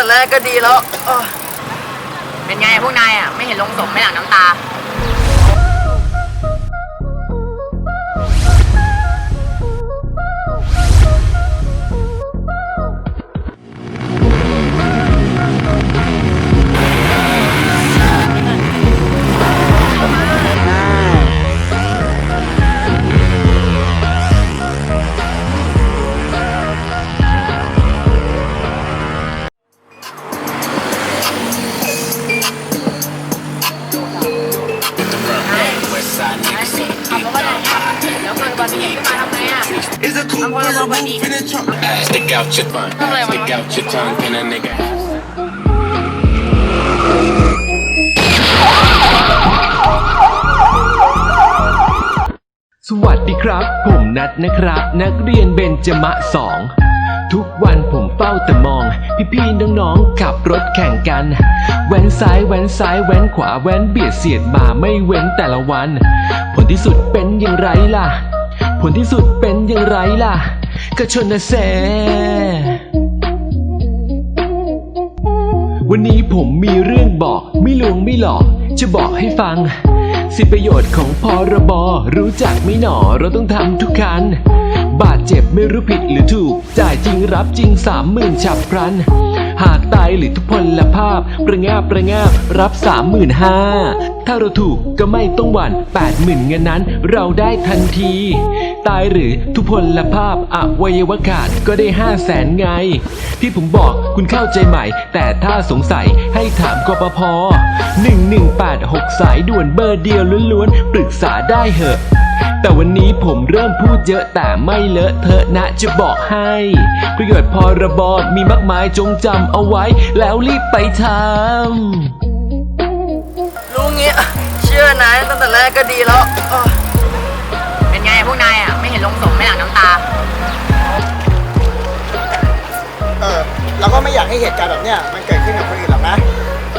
แต่แรกก็ดีแล้ว เป็นไงพวกนายอะ ไม่เห็นลงศพไม่หลั่งน้ำตา บัติเหตุขึ้นมาทำไงอะ Is a cool I'm gonna go world with moving in truck. Stick out your tongue. Come on, Stick man. out your tongue in a nigga. สวัสดีครับ ผมนัดนะครับ นักเรียนเบนจมะสอง ทุกวันผมเฝ้าแต่มอง พี่ๆน้องๆขับรถแข่งกัน แว้นซ้ายแว้นซ้ายแว้นขวาแว้นเบียดเสียดมาไม่เว้นแต่ละวัน ผลที่สุดเป็นอย่างไรล่ะ ผลที่สุดเป็นอย่างไรล่ะ ก็ชนนะแซวันนี้ผมมีเรื่องบอกไม่ลวงไม่หลอก จะบอกให้ฟัง สิประโยชน์ของพรบรู้จักไม่หนอเราต้องทำทุกคัน บาดเจ็บไม่รู้ผิดหรือถูก จ่ายจริงรับจริงสามหมื่นฉับพลัน หากตายหรือทุพพลภาพ ประงาบประงาบรับสามหมื่นห้าถ้าเราถูกก็ไม่ต้องหวั่นแปดหมื่นเงินนั้นเราได้ทันที ตายหรือทุพพลภาพอวัยวะขาดก็ได้ห้าแสนไง ที่ผมบอกคุณเข้าใจใหม่ แต่ถ้าสงสัยให้ถามกปพ1186 สายด่วนเบอร์เดียวล้วนๆ ปรึกษาได้เหอะ แต่วันนี้ผมเริ่มพูดเยอะแต่ไม่เลอะเทอะนะจะบอกให้ ประโยชน์พรบมีมากมายจงจำเอาไว้แล้วรีบไปทำรู้งี้ยเชื่อนายตั้งแต่แรกก็ดีแล้ว เป็นไงพวกนายอะ เหตุการณ์แบบเนี้ยมันเกิดขึ้นกับคนอื่นหรอกนะ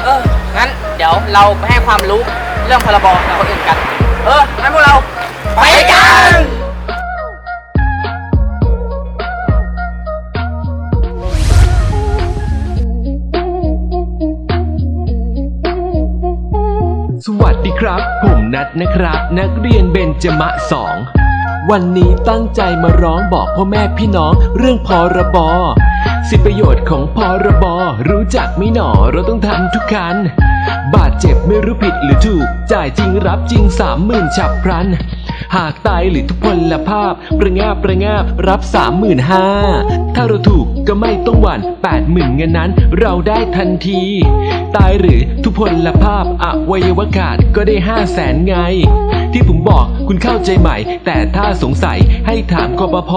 เออ งั้นเดี๋ยวเราไปให้ความรู้เรื่องพรบกับคนอื่นกัน เออ งั้นพวกเราไปกันสวัสดีครับ ผมนัดนะครับ นักเรียนเบนจมะสอง วันนี้ตั้งใจมาร้องบอกพ่อแม่พี่น้องเรื่องพรบ สิทธิประโยชน์ของพรบรู้จักไม่หนอเราต้องทำทุกคัน บาดเจ็บไม่รู้ผิดหรือถูก จ่ายจริงรับจริงสามหมื่นฉับพลัน หากตายหรือทุพพลภาพ ประงาบประงาบรับสามหมื่นห้าถ้าเราถูกก็ไม่ต้องหวั่นแปดหมื่นเงินนั้นเราได้ทันที ตายหรือทุพพลภาพอวัยวะขาดก็ได้ห้าแสนไง ที่ผมบอกคุณเข้าใจใหม่ แต่ถ้าสงสัยให้ถามกปพ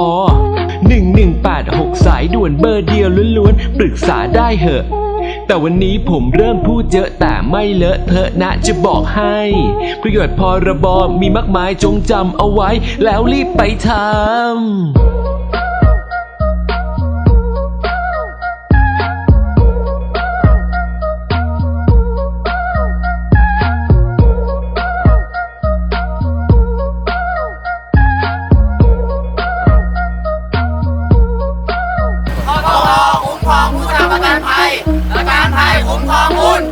1186 สายด่วนเบอร์เดียวล้วนๆ ปรึกษาได้เหอะ แต่วันนี้ผมเริ่มพูดเยอะแต่ไม่เลอะเทอะนะจะบอกให้ ประโยชน์พรบมีมากมายจงจำเอาไว้แล้วรีบไปทำ คุ้มความคุณ